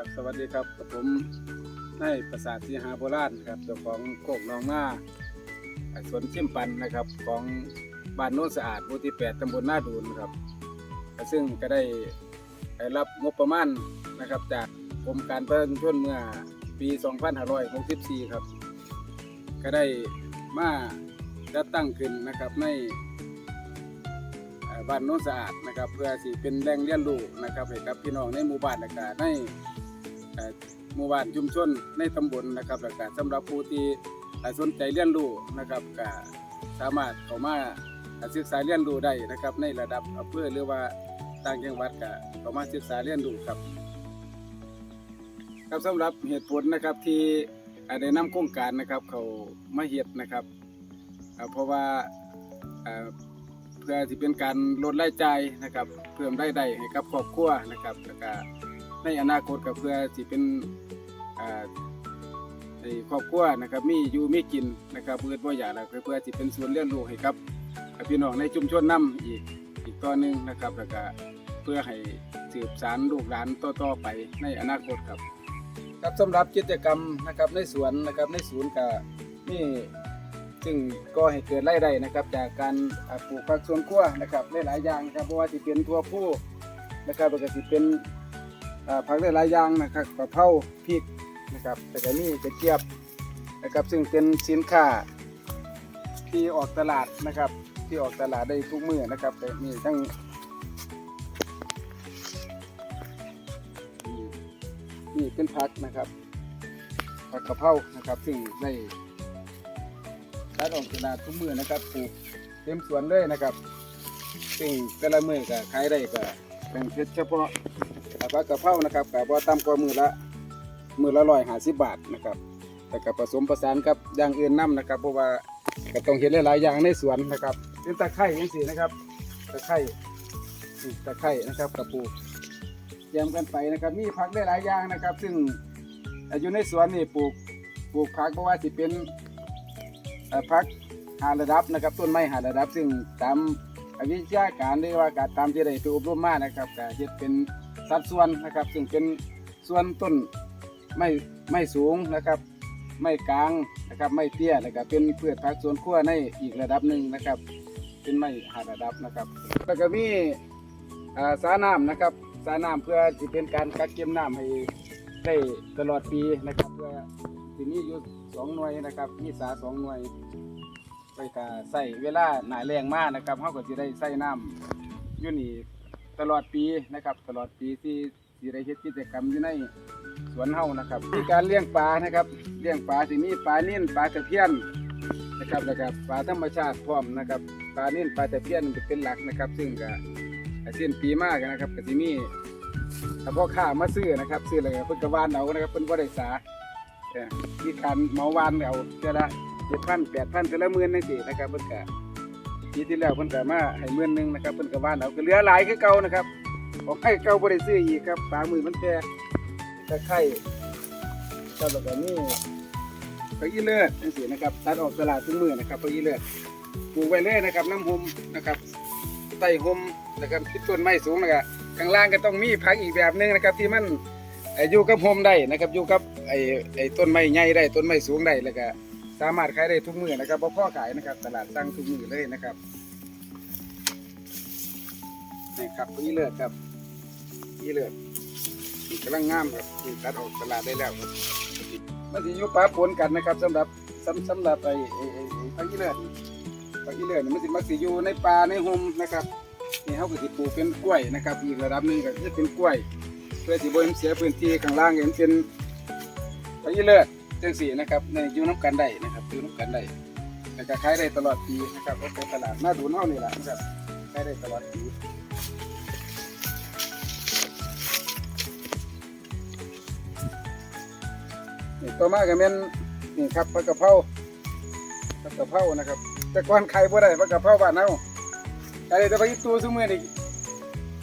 ครับสวัสดีครับกับผมนายประสาทสีหาโบราณครับเจ้าของโคกหนองมาสวนชิมปันนะครับของบ้านโน้นสะอาดหมู่ที่8ตำบลหน้าดูนครับซึ่งก็ได้ได้รับงบประมาณนะครับจากกรมการพัฒนาชุมชนเมื่อปี 2564 ครับ ก็ได้มาจัดตั้งขึ้นนะครับในบ้านโน้นสะอาดนะครับ เพื่อสิเป็นแหล่งเรียนรู้นะครับให้กับพี่น้องในหมู่บ้านและก็ใน หมู่บ้านชุมชนในตำบลนะครับและก็สำหรับผู้ที่สนใจเรียนรู้นะครับก็สามารถเข้ามาศึกษาเรียนรู้ได้นะครับ ในระดับอำเภอหรือว่าต่างจังหวัดก็เข้ามาศึกษาเรียนรู้ครับ ครับสำหรับเหตุผลนะครับที่เอ่อได้นำโครงการนะครับเขามาเฮ็ดนะครับเพราะว่าเอ่อเพื่อที่เป็นการลดรายจ่ายนะครับ เพิ่มรายได้ให้กับครอบครัวนะครับแล้วก็ ในอนาคตก็เพื่อที่เป็นอ่าให้ครอบครัวนะครับมีอยู่มีกินนะครับเพื่อบ่อยากแล้วก็เพื่อที่เป็นส่วนเรียนรู้ให้กับพี่น้องในชุมชนนํอีกอีกต่อหนึงนะครับแล้วก็เพื่อให้สืบสานลูกหลานต่อๆไปในอนาคตครับครับสำหรับกิจกรรมนะครับในสวนนะครับในศูนย์ก็มีซึ่งก็ให้เกิดไรายได้นะครับ จากการปลูกผักสวนครัวนะครับหลายๆอย่างนะครับเพราะว่าจะเป็นทั่วผู้นะครับแล้วก็จะเป็น ผักหลายอย่างนะครับกะเพราพริกนะครับแต่ก็มีกระเจี๊ยบนะครับซึ่งเป็นสินค้าที่ออกตลาดนะครับ ที่ออกตลาดได้ทุกมื้อนะครับแต่มีทั้งนี่เป็นผักนะครับผักกะเพรานะครับ ซึ่งได้ตัดออกตลาดทุกมือนะครับปลูกเต็มสวนเลยนะครับ ซึ่งแต่ละมือก็ขายได้ก็แบ่งเฉพาะ ปลากะเพรานะครับกับว่าต่ำกว่ามือละมือละร้อยห้าสิบบาทนะครับแต่กับผสมผสานกับอย่างอื่นน้ำนะครับ เพราะว่าก็ต้องเห็นหลายๆอย่างในสวนนะครับเป็นตะไคร้ยังสีนะครับตะไคร้ตะไคร้นะครับกับปูเตรียมกันไปนะครับ มีผักได้หลายอย่างนะครับ ซึ่งอยู่ในสวนนี่ปลูกปลูกผักเพราะว่าสิเป็นเอ่อพักหาระดับนะครับ ต้นไม้หาระดับ ซึ่งตามวิชาการหรือว่าการตามที่ได้ไปอบรมมานะครับก็เฮ็ดเป็น สัดส่วนนะครับ ซึ่งเป็นส่วนต้นไม่ไม่สูงนะครับ ไม่กลางนะครับไม่เตี้ยนะครับเป็นพืชผักสวนครัวในอีกระดับหนึ่งนะครับ เป็นไม้หาระดับนะครับ แล้วก็มีอ่าสาน้ำนะครับสาน้ำเพื่อที่เป็นการกักเก็บน้ำให้ได้ตลอดปีนะครับ เพื่อที่นี่อยู่สองหน่วยนะครับมีสาสองหน่วยไปกะใส่เวลาหนาแรงมากนะครับเขาก็จะได้ใส่น้ำอยู่นี่ ตลอดปีนะครับ ตลอดปีที่ที่ได้เฮ็ดกิจกรรมอยู่ในสวนเฮานะครับมีการเลี้ยงปลานะครับ เลี้ยงปลาที่มีปลานิ่นปลาตะเพียนนะครับแล้วก็ปลาธรรมชาติพร้อมนะครับปลานิ่นปลาตะเพียนเป็นหลักนะครับ ซึ่งก็สิ้นปีมากนะครับก็สิมีเฉพาะข้ามาซื้อนะครับซื้อแล้วก็เพิ่นก็หวานเอานะครับเพิ่นบ่ได้สาเอ่อมีการเมาวานเอาเทื่อละเจ็ดพันแปดพันแต่ละหมื่นนั่นสินะครับเพิ่นก็ ปีที่แล้วเพิ่นก็มาให้หมื่นหนึงนะครับเพิ่นก็ว่านเอาก็เหลือหลายคือเก่านะครับของไข่เก่าบ่ได้ซื้ออีกครับปลามือมันแพงตะไคร้ครับแล้วก็นี่ผักอีเลือดจังซี่นะครับตัดออกตลาดทุกมื้อนะครับผักอีเลือดปลูกไว้เลยนะครับน้ำหมนะครับใต้หมนะครับที่ต้นไม้สูงนะครับข้างล่างก็ต้องมีผักอีกแบบหนึงนะครับที่มัน อยู่กับหมได้นะครับอยู่กับไอ้ไอ้ต้นไม้ใหญ่ได้ต้นไม้สูงได้แล้วก็ สามารถขายได้ทุกมือนะครับเพราะพ่อขายนะครับ ตลาดตั้งทุกมือเลยนะครับนี่ครับนี่เลือดครับนี่เลือดกำลังงามครับนี่ตัดออกตลาดได้แล้วมันสิอยู่ปะปนกันนะครับสำหรับสำสำหรับไอ้ไอ้ไอ้ไอ้พักอีเลือดพักอีเลือดมันสิมักสิอยู่ในป่าในหมนะครับนี่เขาก็สิปลูกเป็นกล้วยนะครับ อีกระดับหนึ่งก็คือเป็นกล้วย เพื่อสิบ่ให้เสียพื้นที่ข้างล่างเห็นเป็นพักอีเลือด จังสี่นะครับในยูน้ำกันได้นะครับยูน้ำกันได้แต่ก็ขายได้ตลอดปีนะครับก็เป็นตลาดหน้าดูนเฮานี่แหละนะครับขายได้ตลอดปีนี่ต่อมาก็แม่นนี่ครับผักกะเพราผักกะเพรานะครับ แต่ก่อนขายบ่ได้ผักกะเพราบ้านเฮาขายได้แต่ผักอีตูซุมื้อนี้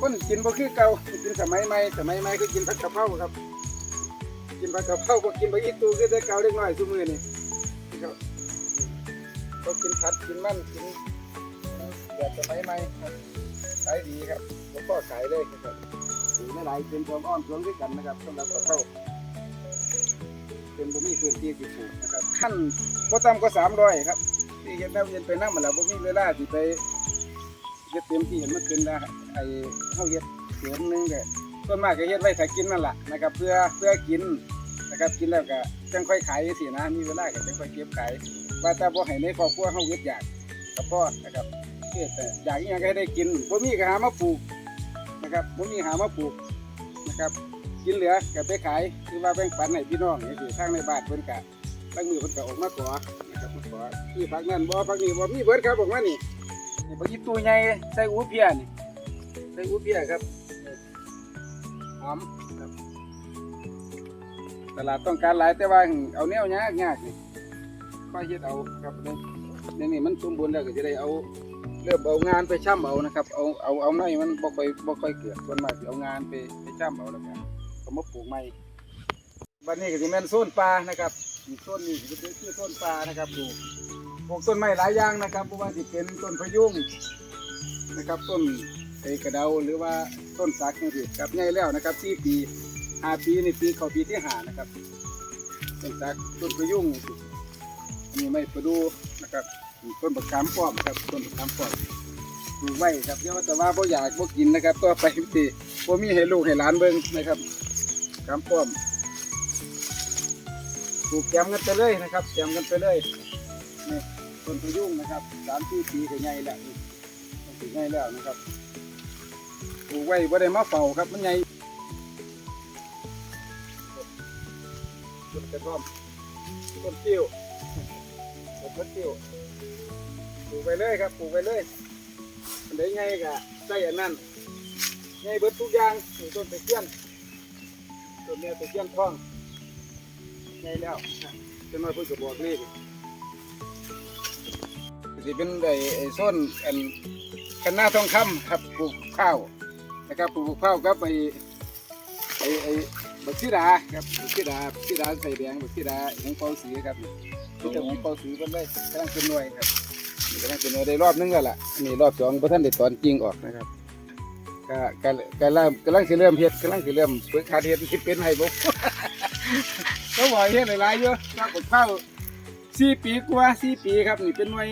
คนกินบ่คือเก่ากินสมัยใหม่สมัยใหม่ก็กินผักกะเพราครับ กินผักกะเพราก็กินไปอีตูคือแต่เกาเล็กน้อยซุมือนี่ครับก็กินผัดกินมันกินแบบสมัยใหม่ครับขายดีครับแล้วก็ขายเลยครับถือไม่หลายเป็นความอ้อมสวนด้วยกันนะครับสำหรับกระเพราเป็นบ่มีพื้นที่ที่ปลูกนะครับขั้นบ่ต่ำกว่าสามร้อยครับที่เห็นแล้วเย็นไปนั่งมันแล้วบ่มีเวลาที่ไปเฮ็ดเต็มที่เห็นมันเป็นได้ไอ้เฮาเฮ็ดเดือนหนึงก็ ส่วนมากก็เฮ็ดไว้ถ้ากินนั่นแหละนะครับเพื่อเพื่อกินนะครับกินแล้วก็จังค่อยขายจังซี่นะมีเวลาก็จังค่อยเก็บขายว่าแต่บ่ให้ในครอบครัวเฮาเฮ็ดอยากก็พอนะครับเฮ็ดแต่อยากอหยังก็ให้ได้กินบ่มีก็หามาปลูกนะครับบ่มีหามาปลูกนะครับกินเหลือก็ไปขายคือว่าแบ่งปันให้พี่น้องนี่สิทางในบ้านเพิ่นก็บางมือเพิ่นก็ออกมาขอนะครับมาขอที่พักนั้นบ่พักนี้บ่มีเบิดครับบอกว่านี่นี่บักอีตู้ใหญ่ใส่อูเพียนี่ใส่อูเพียครับ หอมครับตลาดต้องการหลายแต่ว่าเอาแนวยากยากนี่ค่อยเฮ็ดเอาครับนี่นี่มันสมบูรณ์แล้วก็จะได้เอาเริ่มเอางานไปช่ำเอานะครับ เอาเอาเอาไม้มันบ่ค่อยบ่ค่อยเกิดส่วนมากสิเอางานไปไปช่ำเอาแล้วกันก็มาปลูกใหม่บัดนี้ก็สิแม่นโซนปลานะครับอีกโซนนี้ก็เป็นชื่อโซนปลานะครับปลูกปลูกต้นไม้หลายอย่างนะครับบ่ว่าสิเป็นต้นพยุงนะครับต้นไอกระเดาหรือว่า ต้นสักนี่ครับใหญ่แล้วนะครับ4ปี5ปีในปีเขาปีที่หานะครับต้นสักต้นพะยุงนี่ไม่ประดูนะครับต้นบักขามป้อมครับต้นบักขามป้อมปลูกไว้ครับเดี๋ยว่าแต่ว่าบ่อยากบ่กินนะครับต่อไปสิบ่มีให้ลูกให้หลานเบิ่งนะครับขามป้อมปลูกแจมกันไปเลยนะครับแจมกันไปเลยนี่ต้นพะยุงนะครับสามสี่ปีก็ใหญ่แล้วต้นใหญ่แล้วนะครับ ปลูกไว้บ่ได้มาเฝ้าครับมันใหญ่ต้นกระท่อมต้นติ้วต้นมะติ้วปลูกไปเลยครับปลูกไปเลยอันไหนไงกะใส่อันนั้นไงเบิดทุกอย่างนี่ต้นตะเคียนต้นเนี้ยตะเคียนทองไงแล้วจะมาพูดกับบอกนี่สิเป็นไอ้ไอ้ส้นอันคันหน้าทองคำครับปลูกข้าว นะครับปลูกข้าวครับไอ้ไอ้ไอ้บักชีดาครับบักชีดาบักชีดาใส่แดงบักชีดาของเปาสีครับนี่ที่จะของเปาสีเพิ่นเลยกำลังเป็นหน่วยครับนี่ก็ได้เป็นได้รอบนึงแล้วล่ะอันนี่รอบสองพระท่านได้ตอนจริงออกนะครับก็ก็ก็เริ่มกำลังสิเริ่มเฮ็ดกำลังสิเริ่มฝึกขาดเฮ็ดที่เป็นให้บ่เขาบอกเฮ็ดหลายๆอยู่ครับกับข้าวสี่ปีกว่าสี่ปีครับนี่เป็นหน่วย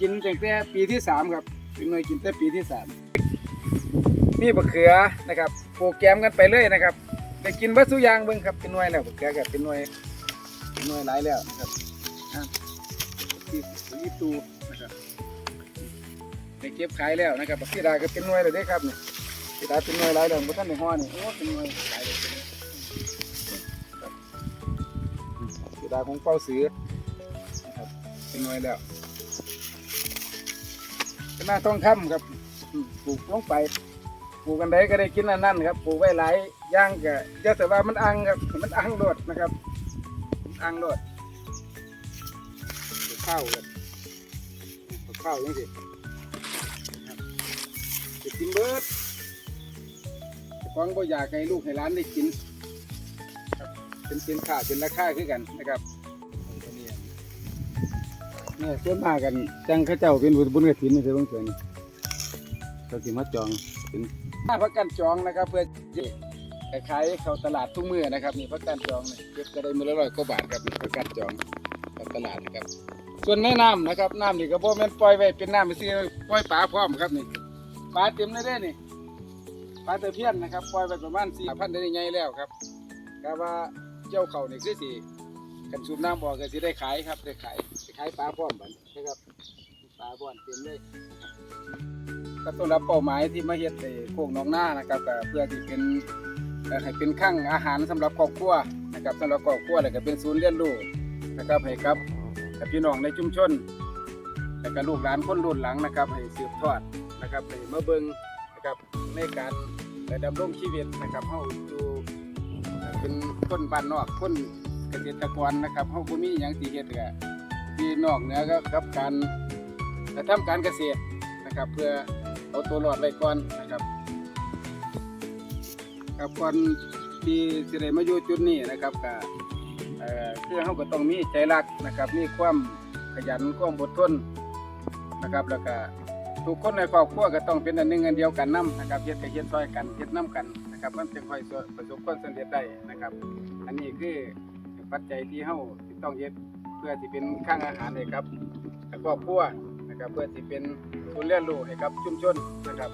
กินตั้งแต่ปีที่สามครับเป็นหน่วยกินแต่ปีที่สาม มีบะเขือนะครับโปรแกรมกันไปเลยนะครับได้กินบัสุยางเบิ่งครับเป็นหน่วยแล้วบะเขือก็เป็นหน่วยเป็นหน่วยหลายแล้วนะครับอะที่ที่ตูนะครับได้เก็บขายแล้วนะครับบักซีดาก็เป็นหน่วยเลยด้ครับเนี่ซีดาเป็นหน่วยหลายแล้วบ่ทันได้ฮ้อนี่โอ้เป็นหน่วยขายเลยครับซีดาของเป้าสือนะครับเป็นหน่วยแล้วเป็นหน้าทองคำครับปลูกลงไป ปลูกกันใดก็ได้กินอันนั้นครับปลูกไว้หลายอย่างก็อย่าแต่ว่ามันอังครับมันอังโดดนะครับมันอังโดดข้าวครับข้าวยังสิจะกินเบิร์ดฟังบ่อยากให้ลูกให้ร้านได้กินครับเป็นเป็นค่าเป็นราคาคือกันนะครับเนี่ยส่วนมากกันจังข้าเจ้าเป็นบุญกระถินนี่คือเบิ่งเกิน เขาสิมาจองเป็นค่าพักกันจองนะครับ เพื่อจะขายเข้าตลาดทุกมื้อนะครับนี่พักกันจองนี่เก็บก็ได้มือละร้อยกว่าบาทครับนี่พักกันจองเขาตลาดนะครับ ส่วนในน้ำนะครับน้ำนี่ก็บ่แม่นปล่อยไว้เป็นน้ำไปซื้อปล่อยปลาพร้อมครับนี่ปลาเต็มเลยเด้นี่ปลาตะเพียนนะครับปล่อยไปประมาณสี่พันได้ใหญ่แล้วครับกะว่าเจ้าเขานี่คือสิกันสูบน้ำออกก็สิได้ขายครับได้ขายได้ขายปลาพร้อมบัดนะครับปลาบ่อนเต็มเลย ก็ต้องรับเป้าหมายที่มาเฮ็ดในโค้งหนองหน้านะครับก็เพื่อที่เป็นเอ่อให้เป็นข้างอาหารสำหรับครอบครัวนะครับสำหรับครอบครัวแล้วก็เป็นศูนย์เรียนรู้นะครับให้กับกับพี่น้องในชุมชน แล้วก็ลูกหลานคนรุ่นหลังนะครับ ให้สืบทอดนะครับให้มาเบิ่งนะครับในการดำรงชีวิตนะครับเฮาอยู่เป็นคนบ้านนอกคนเกษตรกรนะครับเฮาบ่มีหยังสิเฮ็ดก็ที่นอกเหนือก็กับการกระทำการเกษตรนะครับเพื่อ เอาตัวรอดไว้ก่อนนะครับครับก่อนที่สิได้มาอยู่จุดนี้นะครับก็เอ่อคือเฮาก็ต้องมีใจรักนะครับ มีความขยันความอดทนนะครับแล้วก็ทุกคนในครอบครัวก็ต้องเป็นอันหนึ่งอันเดียวกันนํนะครับเฮ็ดก็เฮ็ดซอยกันเฮ็ดนํกันนะครับมันจึงค่อยประสบความสำเร็จได้นะครับ อันนี้คือปัจจัยที่เฮาที่ต้องเฮ็ดเพื่อที่เป็นข้างอาหารให้ครับครอบครัวนะครับเพื่อที่เป็น ศูนย์เรียนรู้ให้กับชุมชนนะครับ